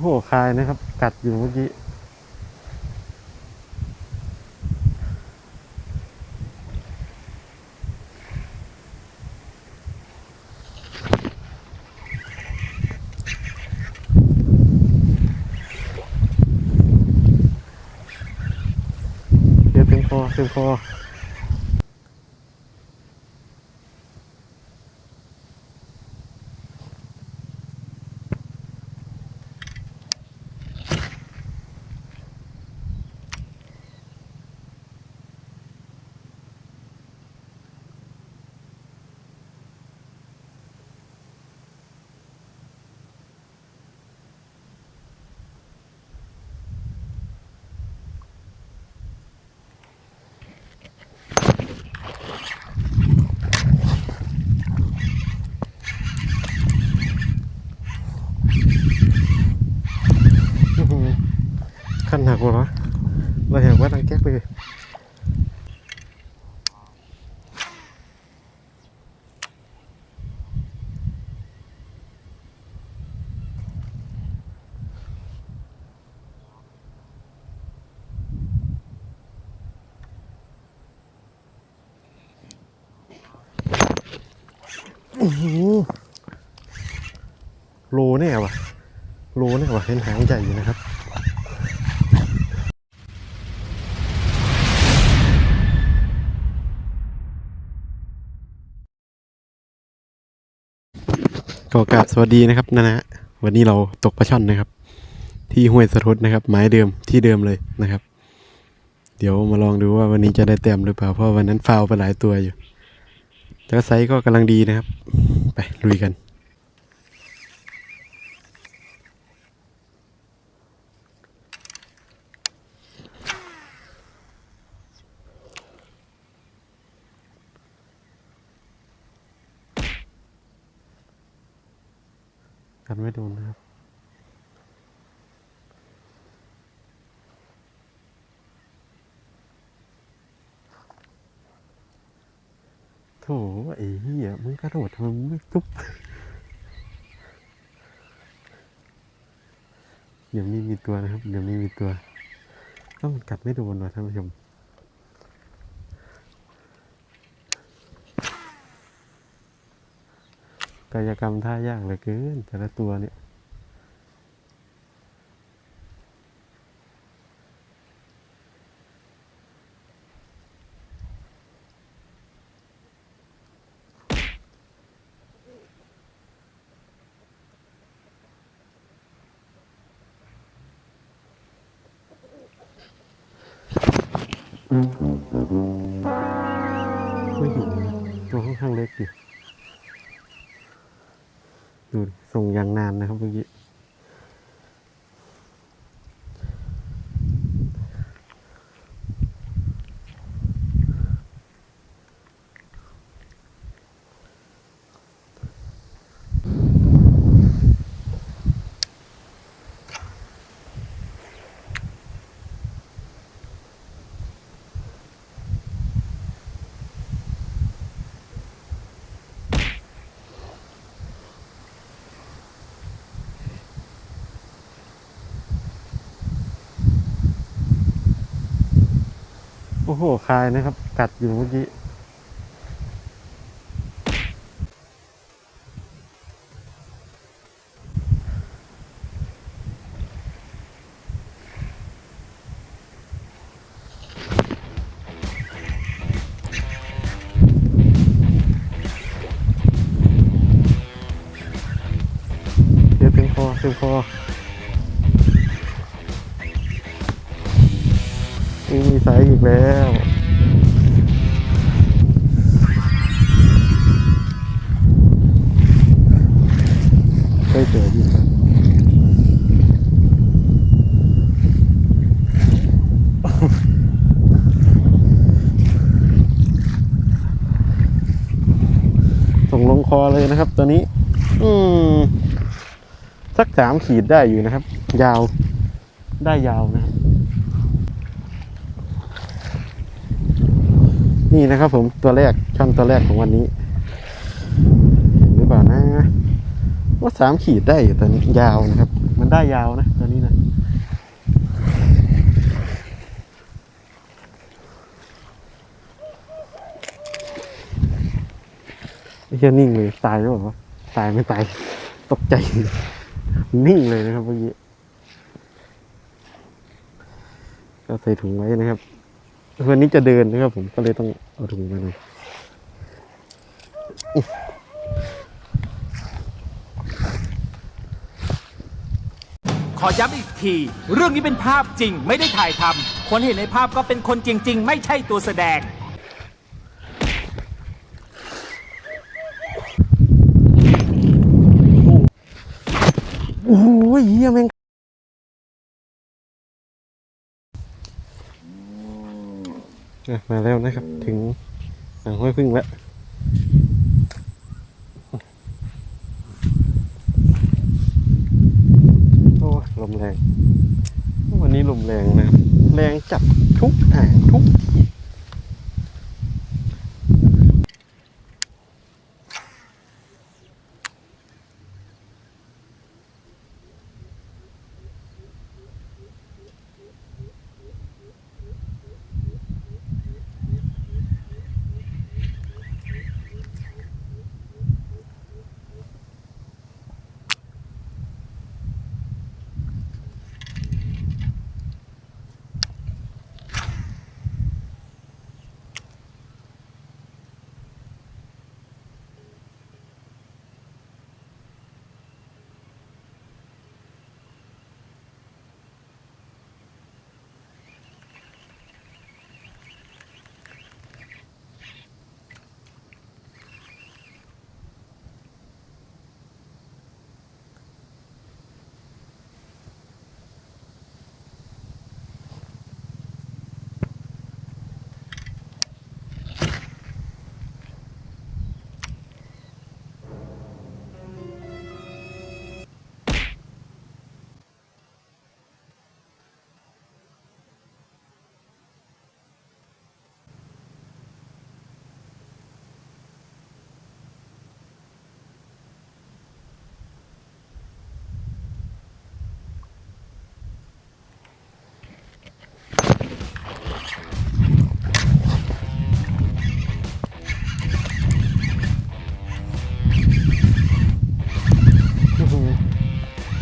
อ้โหคายนะครับ กัดอยู่เมื่อกี้เดี๋ยวเต็มคอเต็มคอหือขั้น หักกว่าวะเราเห็นว่าดังแก๊กเลยอื้อหือโลแน่วะโลแน่วะเห็นหางใหญ่อยู่นะครับ ก็กราบสวัสดีนะครับนะนะวันนี้เราตกปลาช่อนนะครับ ที่ห้วยสะทดนะครับไม้เดิมที่เดิมเลยนะครับ เดี๋ยวมาลองดูว่าวันนี้จะได้เต็มหรือเปล่าเพราะวันนั้นฟาวไปหลายตัวอยู่แต่ไซส์ก็กำลังดีนะครับ ไปลุยกัน กันไม่โดนนะครับ โถไอ้เหี้ยมึงกระโดดทำไมมึงไม่ตุ๊บเดี๋ยวนี้มีตัวนะครับ เดี๋ยวนี้มีตัวถ้ามันกัดไม่โดนว่ะท่านผู้ชม กายกรรมท่ายากเหลือเกินแต่ละตัวเนี่ยไม่อยู่ตัวค่อนข้างเล็กอยู่ ดูดิส่งอย่างนานนะครับเมื่อกี้ โอ้โห คายนะครับ กัดอยู่เมื่อกี้ เดี๋ยวเต็มคอเต็มคอ กแล้วใกล้เจออีกแล้วส่งลงคอเลยนะครับตัวนี้ อืม สักสามขีดได้อยู่นะครับ ยาวได้ยาวนะครับ นี่นะครับผมตัวแรกช่อนตัวแรกของวันนี้ เห็นหรือเปล่านะ ว่าสามขีดได้อยู่ตอนนี้ยาวนะครับ มันได้ยาวนะตัวนี้นะเหี้ยนิ่งเลยตายแล้วเหรอวะตายไม่ตายตกใจ นิ่งเลยนะครับเมื่อกี้ก็ใส่ถุงไว้นะครับวันนี้จะเดินนะครับผมก็เลยต้อง เอาถุงมาหน่อยขอย้ำอีกที เรื่องนี้เป็นภาพจริงไม่ได้ถ่ายทำคนเห็นในภาพก็เป็นคนจริง ๆ ไม่ใช่ตัวแสดง โอ้ยเฮียแม่งอะ มาแล้วนะครับ ถึงหางห้อยพึ่งแล้วโอ้ลมแรง วันนี้ลมแรงนะครับ แรงจับทุกหางทุกที่อื้อหือ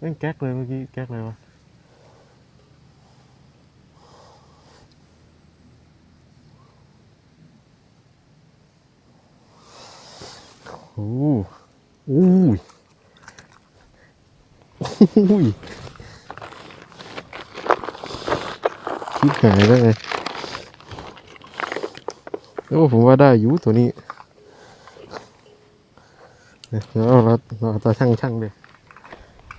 เดี๋ยวครับก็ตัวแค่นี้เลยเล็กนแก๊กเลยเมื่อกี้แก๊กเลยวะโอ้โหอู้ยโอ้ยคิดหายได้ไงโอ้ผมว่าได้อยู่ตัวนี้เนี่ยวเราเราตาช่างช่างเลย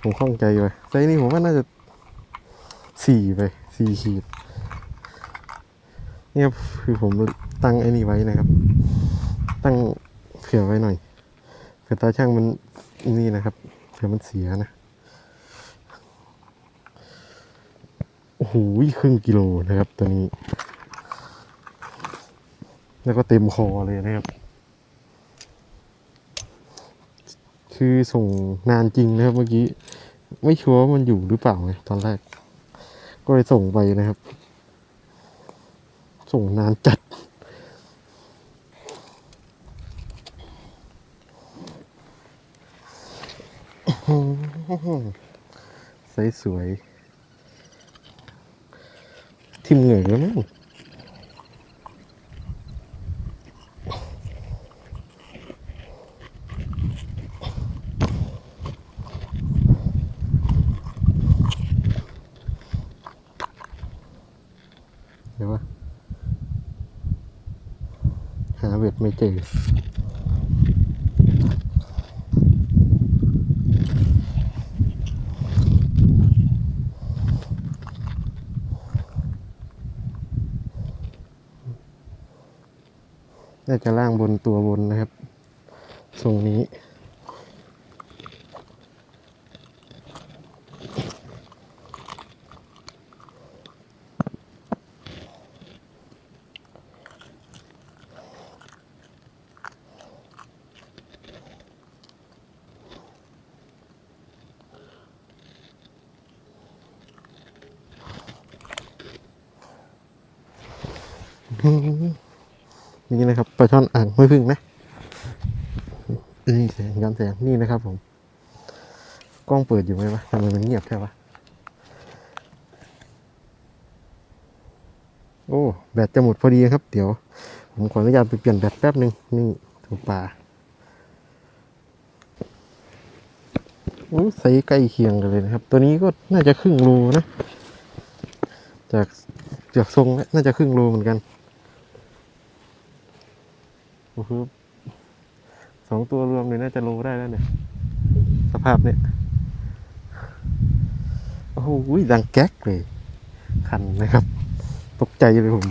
ผมข้องใจไปไซส์นี้ผมว่าน่าจะสี่ไปสี่ขีดเนี่ยคือผมตั้งไอ้นี่ไว้นะครับ ตั้งเผื่อไว้หน่อยเผื่อตาช่างมันนี่นะครับเผื่อมันเสียนะโอ้โหครึ่งกิโลนะครับตัวนี้ แล้วก็เต็มคอเลยนะครับ คือส่งนานจริงนะครับเมื่อกี้ ไม่ชัวร์ว่ามันอยู่หรือเปล่าไงตอนแรก ก็เลยส่งไปนะครับ ส่งนานจัดใสสวยๆทิมเหงื่อแล้วมั้ง ไม่เจอน่าจะล่างบนตัวบนนะครับทรงนี้ ไม่พึ่งนะนี่แสงย้อนแสงนี่นะครับ ผม กล้องเปิดอยู่ไหมวะทำไมมันเงียบแค่วะโอ้แบตจะหมดพอดีครับ เดี๋ยว ผมขออนุญาตไปเปลี่ยนแบตแป๊บหนึ่งนี่ถูกป่าโอ้ใส่ใกล้เคียงกันเลยนะครับ ตัวนี้ก็น่าจะครึ่งรูนะ จากจากทรงน่าจะครึ่งรูเหมือนกัน โอ้โหสองตัวรวมเลยน่าจะโลได้แล้วเนี่ย สภาพเนี่ย โอ้โหดังแก๊กเลย คันนะครับ ตกใจเลยผม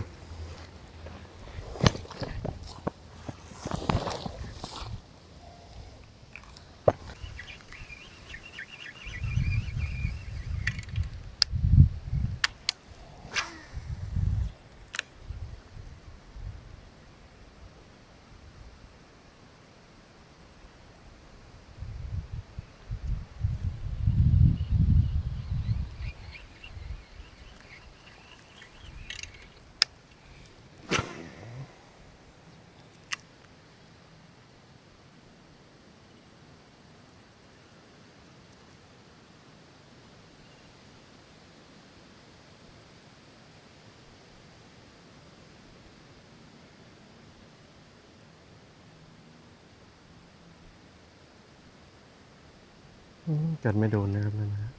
กัดไม่โดนนะครับนั่นนะ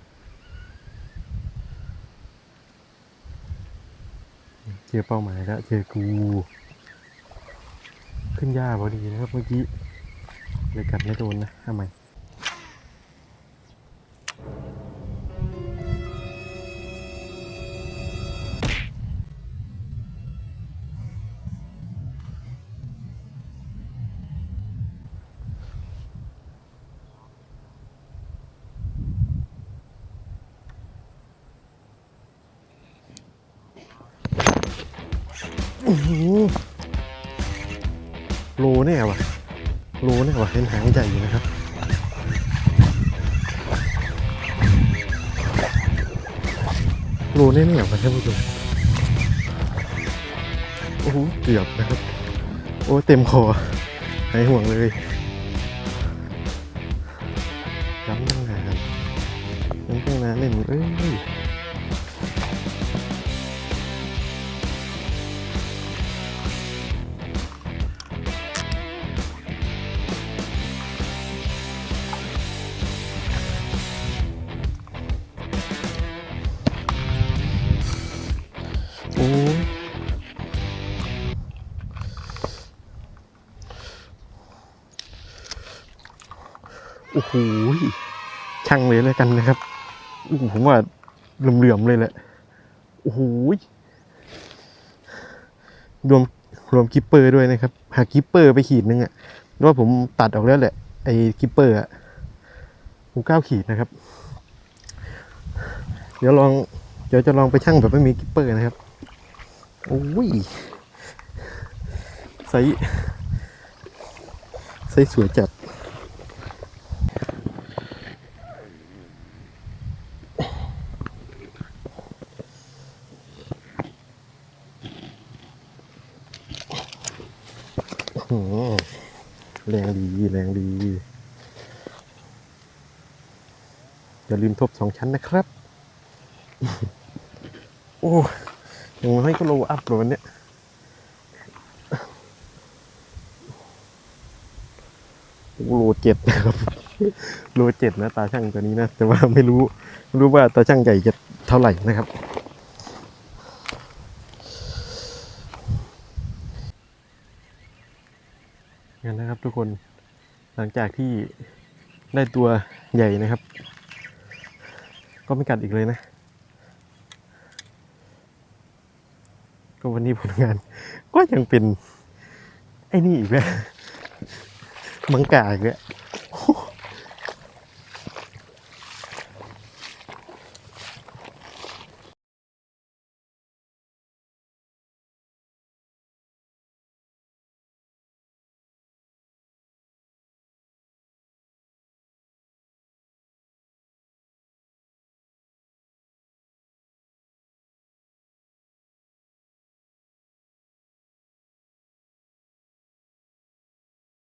เจอเป้าหมายแล้วเจอกูขึ้นหญ้าพอดีนะครับเมื่อกี้เลยกัดไม่โดนนะทำไม โลแน่วะโลแน่วะเห็นหางใหญ่อยู่นะครับโลแน่ๆวะท่านผู้ชมโอ้โหเกือบนะครับ โอ้เต็มคอหายห่วงเลยย้ำตั้งนานย้ำตั้งนานเลยมึงเอ้ย โอ้โหช่างเลยแล้วกันนะครับโอ้โหผมว่าเหลื่อมๆเลยแหละโอ้โหรวมรวมกิปเปอร์ด้วยนะครับหากกิปเปอร์ไปขีดนึงอะว่าผมตัดออกแล้วแหละไอ้กิปเปอร์อะผมเก้าขีดนะครับ เดี๋ยวลองเดี๋ยวจะลองไปชั่งแบบไม่มีกิปเปอร์นะครับโอ้ยไซส์ไซส์สวยจัด อื้อหือแรงดี แรงดี อย่า ลืมทบสองชั้นนะครับ โอ้ยังให้ก็โลอัพเลยวันเนี้ยโอ้โลเจ็ดนะครับ โลเจ็ดนะตาช่างตัวนี้นะ แต่ว่าไม่รู้ไม่รู้ว่าตาช่างใหญ่จะเท่าไหร่นะครับ งั้นนะครับทุกคนหลังจากที่ได้ตัวใหญ่นะครับ ก็ไม่กัดอีกเลยนะ ก็วันนี้ผลงาน ก็ยังเป็น ไอ้นี่อีกแล้วมังกาอีกแล้ว